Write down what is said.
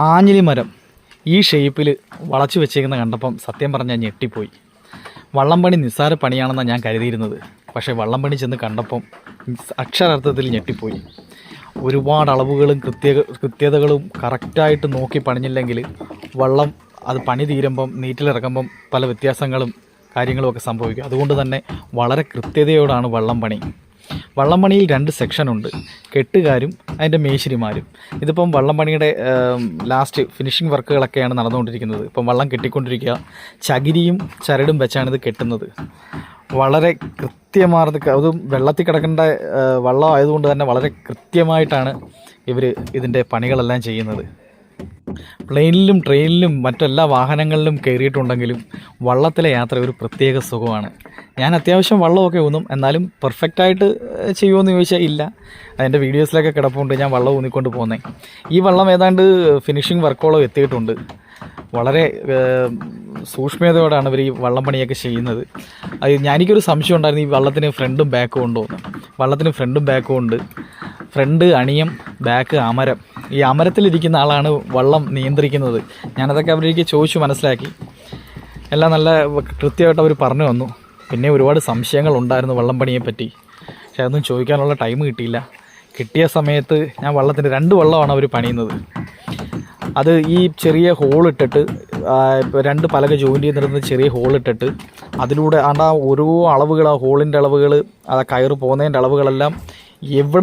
ആഞ്ഞിലി മരം ഈ ഷേപ്പിൽ വളച്ചു വെച്ചേക്കുന്ന കണ്ടപ്പം സത്യം പറഞ്ഞാൽ ഞെട്ടിപ്പോയി. വള്ളംപണി നിസ്സാര പണിയാണെന്നാണ് ഞാൻ കരുതിയിരുന്നത്. പക്ഷേ വള്ളംപണി ചെന്ന് കണ്ടപ്പം അക്ഷരാർത്ഥത്തിൽ ഞെട്ടിപ്പോയി. ഒരുപാട് അളവുകളും കൃത്യ കൃത്യതകളും കറക്റ്റായിട്ട് നോക്കി പണിഞ്ഞില്ലെങ്കിൽ വള്ളം അത് പണി തീരുമ്പം നീറ്റിലിറക്കുമ്പം പല വ്യത്യാസങ്ങളും കാര്യങ്ങളുമൊക്കെ സംഭവിക്കും. അതുകൊണ്ട് തന്നെ വളരെ കൃത്യതയോടാണ് വള്ളം പണി വള്ളം രണ്ട് സെക്ഷനുണ്ട് കെട്ടുകാരും അതിന്റെ മേശിരിമാരും. ഇതിപ്പം വള്ളംപണിയുടെ ലാസ്റ്റ് ഫിനിഷിംഗ് വർക്കുകളൊക്കെയാണ് നടന്നുകൊണ്ടിരിക്കുന്നത്. ഇപ്പം വള്ളം കെട്ടിക്കൊണ്ടിരിക്കുക. ചകിരിയും ചരടും വെച്ചാണ് ഇത് കെട്ടുന്നത്. വളരെ കൃത്യമാർന്ന് അതും വെള്ളത്തിൽ കിടക്കേണ്ട വള്ളം ആയതുകൊണ്ട് തന്നെ വളരെ കൃത്യമായിട്ടാണ് ഇവർ ഇതിന്റെ പണികളെല്ലാം ചെയ്യുന്നത്. പ്ലെയിനിലും ട്രെയിനിലും മറ്റെല്ലാ വാഹനങ്ങളിലും കയറിയിട്ടുണ്ടെങ്കിലും വള്ളത്തിലെ യാത്ര ഒരു പ്രത്യേക സുഖമാണ്. ഞാൻ അത്യാവശ്യം വള്ളമൊക്കെ ഊന്നും എന്നാലും പെർഫെക്റ്റായിട്ട് ചെയ്യുമോ ചോദിച്ചാൽ ഇല്ല. അതിന്റെ വീഡിയോസിലൊക്കെ കിടപ്പുണ്ട് ഞാൻ വള്ളം ഊന്നിക്കൊണ്ട് പോകുന്നത് ഈ വള്ളം ഏതാണ്ട് ഫിനിഷിംഗ് വർക്കോളം എത്തിയിട്ടുണ്ട്. വളരെ സൂക്ഷ്മതയോടാണ് ഇവർ ഈ വള്ളം പണിയൊക്കെ ചെയ്യുന്നത്. അത് ഞാനിക്കൊരു സംശയം ഉണ്ടായിരുന്നു ഈ വള്ളത്തിന് ഫ്രണ്ടും ബാക്കും ഉണ്ടോ വള്ളത്തിന് ഫ്രണ്ടും ബാക്കും ഉണ്ട്. ഫ്രണ്ട് അണിയം ബാക്ക് അമരം. ഈ അമരത്തിലിരിക്കുന്ന ആളാണ് വള്ളം നിയന്ത്രിക്കുന്നത്. ഞാനതൊക്കെ അവരേക്ക് ചോദിച്ചു മനസ്സിലാക്കി. എല്ലാം നല്ല കൃത്യമായിട്ട് അവർ പറഞ്ഞു വന്നു പിന്നെ ഒരുപാട് സംശയങ്ങൾ ഉണ്ടായിരുന്നു വള്ളം പണിയെ പക്ഷെ അതൊന്നും ചോദിക്കാനുള്ള ടൈം കിട്ടിയില്ല. കിട്ടിയ സമയത്ത് ഞാൻ വള്ളത്തിന്റെ രണ്ട് വള്ളമാണ് അവർ പണിയുന്നത്. അത് ഈ ചെറിയ ഹോളിട്ടിട്ട് രണ്ട് പലക ജോയിന്റ് ചെയ്തിരുന്ന ചെറിയ ഹോളിട്ടിട്ട് അതിലൂടെ ആണ്ട് ആ ഓരോ അളവുകൾ ആ ഹോളിന്റെ അളവുകൾ ആ കയറ് പോകുന്നതിന്റെ അളവുകളെല്ലാം എവിടെ